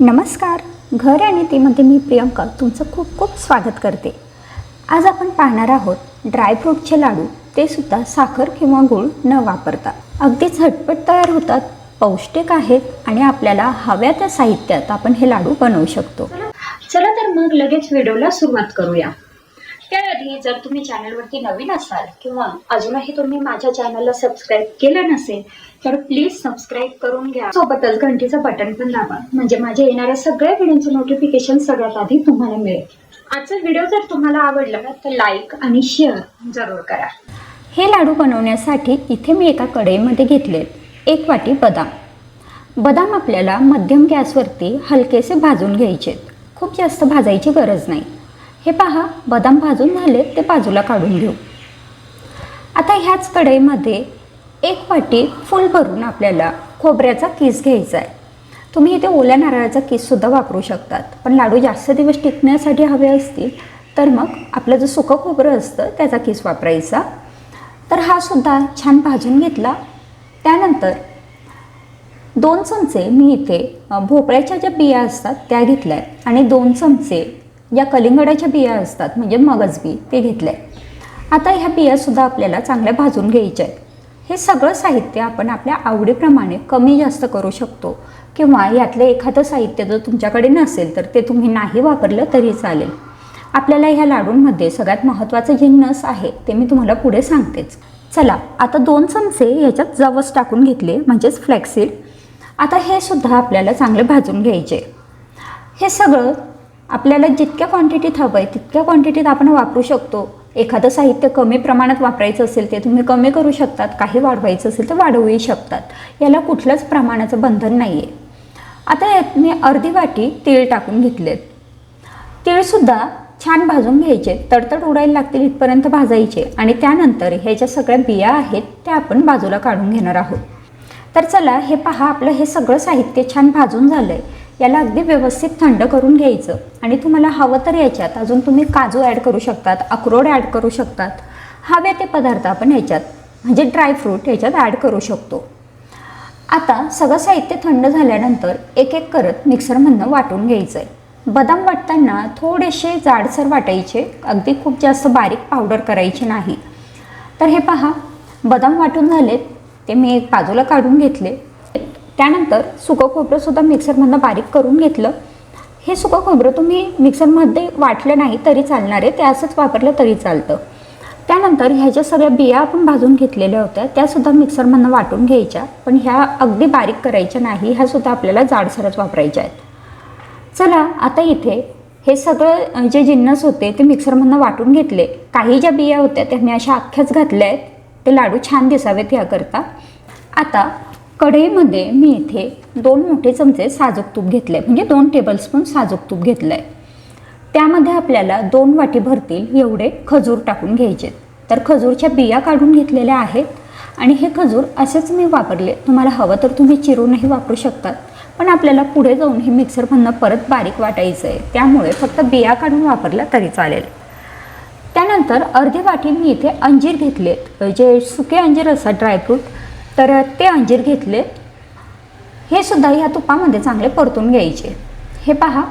नमस्कार. घर आणि तीमध्ये मी प्रियंका तुमचं खूप खूप स्वागत करते. आज आपण पाहणार आहोत ड्रायफ्रूटचे लाडू. ते सुद्धा साखर किंवा गूळ न वापरता. अगदी झटपट तयार होतात पौष्टिक आहेत आणि आपल्याला हव्या त्या साहित्यात आपण हे लाडू बनवू शकतो. चला तर मग लगेच व्हिडिओला सुरुवात करूया. त्याआधी जर तुम्ही चॅनलवरती नवीन असाल किंवा अजूनही तुम्ही माझ्या चॅनलला सबस्क्राईब केलं नसेल तर प्लीज सबस्क्राईब करून घ्या. सोबतच घंटीचं बटन पण दाबा. म्हणजे माझ्या येणाऱ्या सगळ्या व्हिडिओचं नोटिफिकेशन सगळ्यात आधी तुम्हाला मिळेल. आजचा व्हिडिओ जर तुम्हाला आवडला तर लाईक आणि शेअर जरूर करा. हे लाडू बनवण्यासाठी इथे मी एका कढईमध्ये घेतलेत एक वाटी बदाम. बदाम आपल्याला मध्यम गॅसवरती हलकेसे भाजून घ्यायचेत. खूप जास्त भाजायची गरज नाही. हे पहा बदाम भाजून झाले ते बाजूला काढून घेऊ. आता ह्याच कढईमध्ये एक वाटी फुल भरून आपल्याला खोबऱ्याचा किस घ्यायचा आहे. तुम्ही इथे ओल्या नारळाचा किससुद्धा वापरू शकतात पण लाडू जास्त दिवस टिकण्यासाठी हवे असतील तर मग आपलं जो सुकं खोबरं असतं त्याचा किस वापरायचा. तर हा सुद्धा छान भाजून घेतला. त्यानंतर दोन चमचे मी इथे भोपळ्याच्या ज्या बिया असतात त्या घेतल्या आहेत आणि दोन चमचे या कलिंगडाच्या बिया असतात म्हणजे मगज बी ते घेतले आता ह्या बियासुद्धा आपल्याला चांगल्या भाजून घ्यायच्या आहेत हे सगळं साहित्य आपण आपल्या आवडीप्रमाणे कमी जास्त करू शकतो. किंवा यातलं एखादं साहित्य जर तुमच्याकडे नसेल तर ते तुम्ही नाही वापरलं तरी चालेल. आपल्याला ह्या लाडूंमध्ये सगळ्यात महत्त्वाचं जे नस आहे ते मी तुम्हाला पुढे सांगतेच. चला आता दोन चमचे ह्याच्यात जवस टाकून घेतले म्हणजेच फ्लॅक्सिड आता हे सुद्धा आपल्याला चांगलं भाजून घ्यायचे हे सगळं आपल्याला जितक्या क्वांटिटीत हवं आहे तितक्या क्वांटिटीत आपण वापरू शकतो. एखादं साहित्य कमी प्रमाणात वापरायचं असेल ते तुम्ही कमी करू शकतात काही वाढवायचं असेल तर वाढवूही शकतात. याला कुठलंच प्रमाणाचं बंधन नाही आहे आता यात मी अर्धी वाटी तीळ टाकून घेतलेत. तीळसुद्धा छान भाजून घ्यायचे तडतड उडायला लागतील इथपर्यंत भाजायचे आणि त्यानंतर ह्याच्या सगळ्या बिया आहेत त्या आपण बाजूला काढून घेणार आहोत. तर चला हे पहा आपलं हे सगळं साहित्य छान भाजून झालं आहे याला अगदी व्यवस्थित थंड करून घ्यायचं. आणि तुम्हाला हवं तर याच्यात अजून तुम्ही काजू ॲड करू शकतात अक्रोड ॲड करू शकतात. हवे ते पदार्थ आपण ह्याच्यात म्हणजे ड्रायफ्रूट ह्याच्यात ॲड करू शकतो. आता सगळं साहित्य थंड झाल्यानंतर एक एक करत मिक्सरमधनं वाटून घ्यायचं आहे बदाम वाटताना थोडेसे जाडसर वाटायचे अगदी खूप जास्त बारीक पावडर करायची नाही. तर हे पहा बदाम वाटून झालेत ते मी एक बाजूला काढून घेतले. त्यानंतर सुकं खोबरंसुद्धा मिक्सरमधनं बारीक करून घेतलं. हे सुकं खोबरं तुम्ही मिक्सरमध्ये वाटलं नाही तरी चालणार आहे ते असंच वापरलं तरी चालतं. त्यानंतर ह्याच्या सगळ्या बिया आपण भाजून घेतलेल्या होत्या त्यासुद्धा मिक्सरमधनं वाटून घ्यायच्या पण ह्या अगदी बारीक करायच्या नाही ह्यासुद्धा आपल्याला जाडसरच वापरायच्या आहेत. चला आता इथे हे सगळं जे जिन्नस होते ते मिक्सरमधनं वाटून घेतले. काही ज्या बिया होत्या त्या मी अशा अख्ख्याच घातल्या आहेत ते लाडू छान दिसावेत याकरता. आता कढईमध्ये मी इथे दोन मोठे चमचे साजूक तूप घेतले म्हणजे दोन टेबलस्पून साजूक तूप घेतलं आहे त्यामध्ये आपल्याला दोन वाटी भरतील एवढे खजूर टाकून घ्यायचे. तर खजूरच्या बिया काढून घेतलेल्या आहेत. आणि हे खजूर असेच मी वापरले. तुम्हाला हवं तर तुम्ही चिरूनही वापरू शकतात. पण आपल्याला पुढे जाऊन हे मिक्सरमधनं परत बारीक वाटायचं आहे त्यामुळे फक्त बिया काढून वापरला तरी चालेल. त्यानंतर अर्धी वाटी मी इथे अंजीर घेतलेत. जे सुके अंजीर असतात ड्रायफ्रूट तर ते अंजीर घेतले. हे सुद्धा ह्या तुपामध्ये चांगले परतून घ्यायचे. हे पहा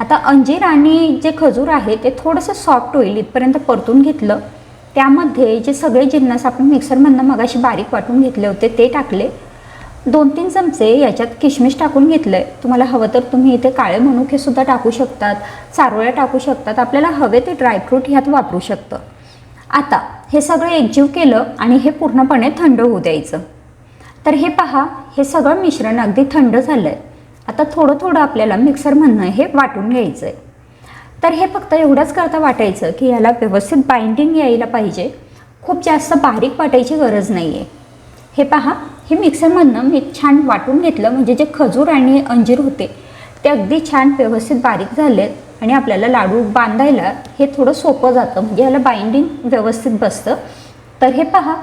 आता अंजीर आणि जे खजूर आहे ते थोडंसं सॉफ्ट होईल इथपर्यंत परतून घेतलं. त्यामध्ये जे सगळे जिन्नस आपण मिक्सरमधनं मगाशी बारीक वाटून घेतले होते ते टाकले. दोन तीन चमचे याच्यात किशमिश टाकून घेतलं. आहे तुम्हाला हवं तर तुम्ही इथे काळे मनुके सुद्धा टाकू शकतात चारोळ्या टाकू शकतात. आपल्याला हवे ते ड्रायफ्रूट ह्यात वापरू शकतं. आता हे सगळं एकजीव केलं आणि हे पूर्णपणे थंड होऊ द्यायचं. तर हे पहा हे सगळं मिश्रण अगदी थंड झालं आहे आता थोडं थोडं आपल्याला मिक्सरमधनं हे वाटून घ्यायचं आहे तर हे फक्त एवढंच करता वाटायचं की याला व्यवस्थित बाइंडिंग यायला पाहिजे. खूप जास्त बारीक वाटायची गरज नाही आहे हे पहा हे मिक्सरमधनं मी छान वाटून घेतलं म्हणजे जे खजूर आणि अंजीर होते ते अगदी छान व्यवस्थित बारीक झालेत आणि आपल्याला लाडू बांधायला हे थोडं सोपं जातं म्हणजे याला बाइंडिंग व्यवस्थित बसतं. तर हे पहा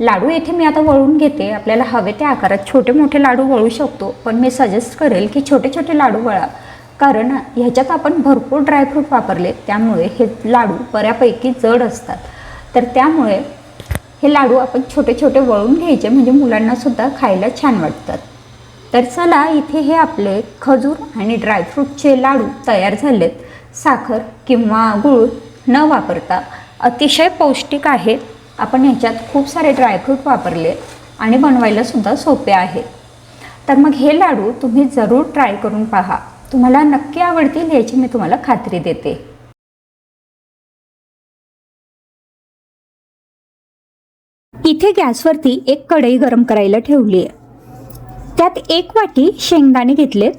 लाडू येथे मी आता वळून घेते. आपल्याला हवे त्या आकारात छोटे मोठे लाडू वळू शकतो. पण मी सजेस्ट करेल की छोटे छोटे लाडू वळा. कारण ह्याच्यात आपण भरपूर ड्रायफ्रूट वापरले. त्यामुळे हे लाडू बऱ्यापैकी जड असतात. तर त्यामुळे हे लाडू आपण छोटे छोटे वळून घ्यायचे. म्हणजे मुलांनासुद्धा खायला छान वाटतात. तर चला इथे हे आपले खजूर आणि ड्रायफ्रूटचे लाडू तयार झालेत. साखर किंवा गूळ न वापरता अतिशय पौष्टिक आहेत. आपण ह्याच्यात खूप सारे ड्रायफ्रूट वापरले आणि बनवायला सुद्धा सोपे आहे. तर मग हे लाडू तुम्ही जरूर ट्राय करून पहा. तुम्हाला नक्की आवडतील याची मी तुम्हाला खात्री देते. इथे गॅसवरती एक कढई गरम करायला ठेवली आहे त्यात एक वाटी शेंगदाणे घेतलेत.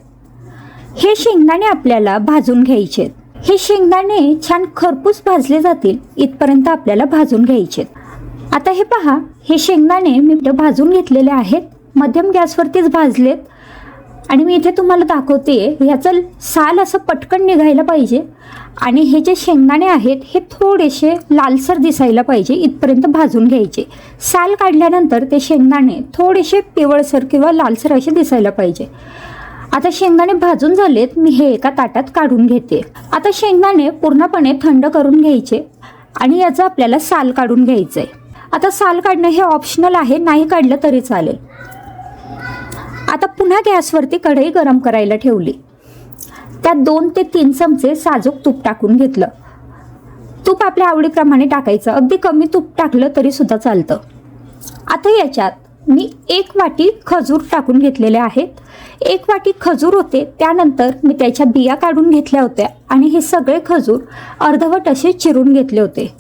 हे शेंगदाणे आपल्याला भाजून घ्यायचे हे शेंगदाणे छान खरपूस भाजले जातील इथपर्यंत आपल्याला भाजून घ्यायचे आता हे पहा हे शेंगदाणे मी भाजून घेतलेले आहेत. मध्यम गॅसवरतीच भाजलेत. आणि मी इथे तुम्हाला दाखवते ह्याचं साल असं पटकन निघायला पाहिजे. आणि हे जे शेंगदाणे आहेत हे थोडेसे लालसर दिसायला पाहिजे इथपर्यंत भाजून घ्यायचे. साल काढल्यानंतर ते शेंगदाणे थोडेसे पिवळसर किंवा लालसर असे दिसायला पाहिजे. आता शेंगदाणे भाजून झालेत मी हे एका ताटात काढून घेते. आता शेंगदाणे पूर्णपणे थंड करून घ्यायचे. आणि याचं आपल्याला साल काढून घ्यायचं आहे आता साल काढणं हे ऑप्शनल आहे नाही काढलं तरी चालेल. आता पुन्हा गॅसवरती कढई गरम करायला ठेवली. त्यात दोन ते तीन चमचे साजूक तूप टाकून घेतलं. तूप आपल्या आवडीप्रमाणे टाकायचं. अगदी कमी तूप टाकलं तरी सुद्धा चालतं. आता याच्यात मी एक वाटी खजूर टाकून घेतलेले आहेत. एक वाटी खजूर होते त्यानंतर मी त्याच्या बिया काढून घेतल्या होत्या आणि हे सगळे खजूर अर्धवट असे चिरून घेतले होते.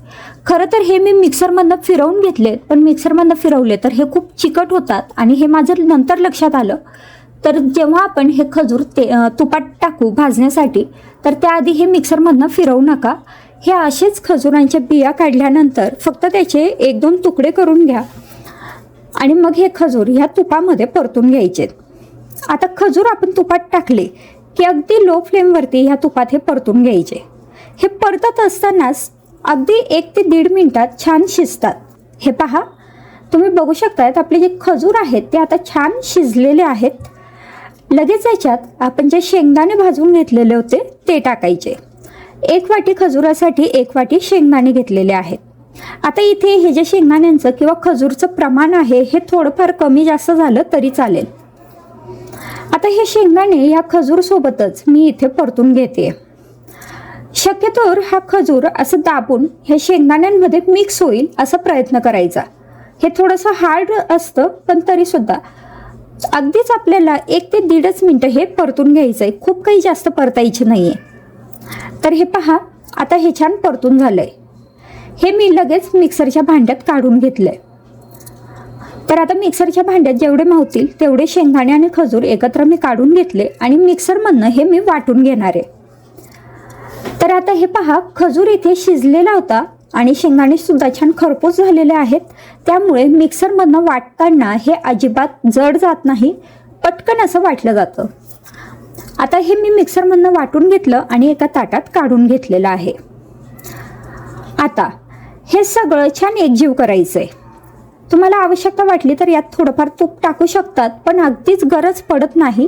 खरं तर हे मी मिक्सरमधनं फिरवून घेतले पण मिक्सरमधनं फिरवले तर हे खूप चिकट होतात आणि हे माझं नंतर लक्षात आलं. तर जेव्हा आपण हे खजूर ते तुपात टाकू भाजण्यासाठी तर त्याआधी हे मिक्सरमधनं फिरवू नका. हे असेच खजुरांच्या बिया काढल्यानंतर फक्त त्याचे एक दोन तुकडे करून घ्या. आणि मग हे खजूर ह्या तुपामध्ये परतून घ्यायचे. आता खजूर आपण तुपात टाकले की अगदी लो फ्लेमवरती ह्या तुपात हे परतून घ्यायचे. हे परतत असतानाच अगदी एक ते दीड मिनिटात छान शिजतात. हे पहा तुम्ही बघू शकतायत आपले जे खजूर आहेत ते आता छान शिजलेले आहेत. लगेच याच्यात आपण जे शेंगदाणे भाजून घेतलेले होते ते टाकायचे. एक वाटी खजुरासाठी एक वाटी शेंगदाणे घेतलेले आहेत. आता इथे हे जे शेंगदाण्यांचं किंवा खजूरचं प्रमाण आहे हे थोडंफार कमी जास्त झालं तरी चालेल. आता हे शेंगदाणे या खजूरसोबतच मी इथे परतून घेते. शक्यतोवर हा खजूर असं दाबून हे शेंगदाण्यांमध्ये मिक्स होईल असा प्रयत्न करायचा. हे थोडंसं हार्ड असतं पण तरी सुद्धा अगदीच आपल्याला एक ते दीडच मिनटं हे परतून घ्यायचं आहे खूप काही जास्त परतायचे नाही आहे तर हे पहा आता हे छान परतून झालं आहे हे मी लगेच मिक्सरच्या भांड्यात काढून घेतलं आहे तर आता मिक्सरच्या भांड्यात जेवढे मावतील तेवढे शेंगदाणे आणि खजूर एकत्र मी काढून घेतले आणि मिक्सरमधनं हे मी वाटून घेणार आहे. तर आता हे पहा खजूर इथे शिजलेला होता आणि शेंगदाणे सुद्धा छान खरपूस झालेले आहेत. त्यामुळे मिक्सरमधनं वाटताना हे अजिबात जड जात नाही पटकन असं वाटलं जातं. आता हे मी मिक्सरमधनं वाटून घेतलं आणि एका ताटात काढून घेतलेलं आहे. आता हे सगळं छान एकजीव करायचं आहे तुम्हाला आवश्यकता वाटली तर यात थोडंफार तूप टाकू शकतात पण अगदीच गरज पडत नाही.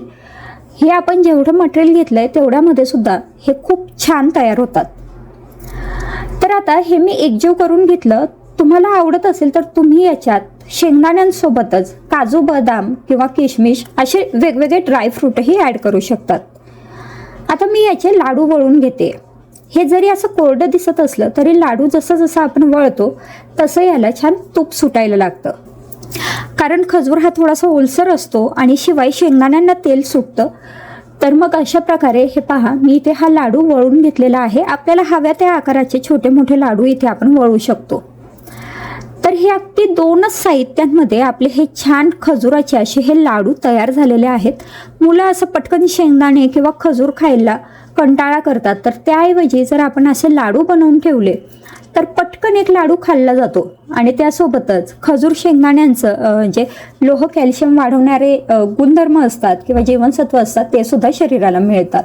हे आपण जेवढं मटेरियल घेतलं आहे तेवढ्यामध्ये सुद्धा हे खूप छान तयार होतात. तर आता हे मी एकजीव करून घेतलं. तुम्हाला आवडत असेल तर तुम्ही याच्यात शेंगदाण्यांसोबतच काजू बदाम किंवा किशमिश असे वेगवेगळे ड्रायफ्रूटही ॲड करू शकतात. आता मी याचे लाडू वळून घेते. हे जरी असं कोरडं दिसत असलं तरी लाडू जसं जसं आपण वळतो तसं याला छान तूप सुटायला लागतं. कारण खजूर हा थोडासा ओलसर असतो आणि शिवाय शेंगदाण्यांना तेल सुटतं. तर मग अशा प्रकारे हे पहा मी इथे हा लाडू वळून घेतलेला आहे. आपल्याला हव्या त्या आकाराचे छोटे मोठे लाडू इथे आपण वळू शकतो. हे अगदी दोनच साहित्यांमध्ये आपले हे छान खजुराचे असे हे लाडू तयार झालेले आहेत. मुलं असं पटकन शेंगदाणे किंवा खजूर खायला कंटाळा करतात. तर त्याऐवजी जर आपण असे लाडू बनवून ठेवले तर पटकन एक लाडू खाल्ला जातो. आणि त्यासोबतच खजूर शेंगदाण्यांचं म्हणजे जे लोह कॅल्शियम वाढवणारे गुणधर्म असतात किंवा जीवनसत्व असतात ते सुद्धा शरीराला मिळतात.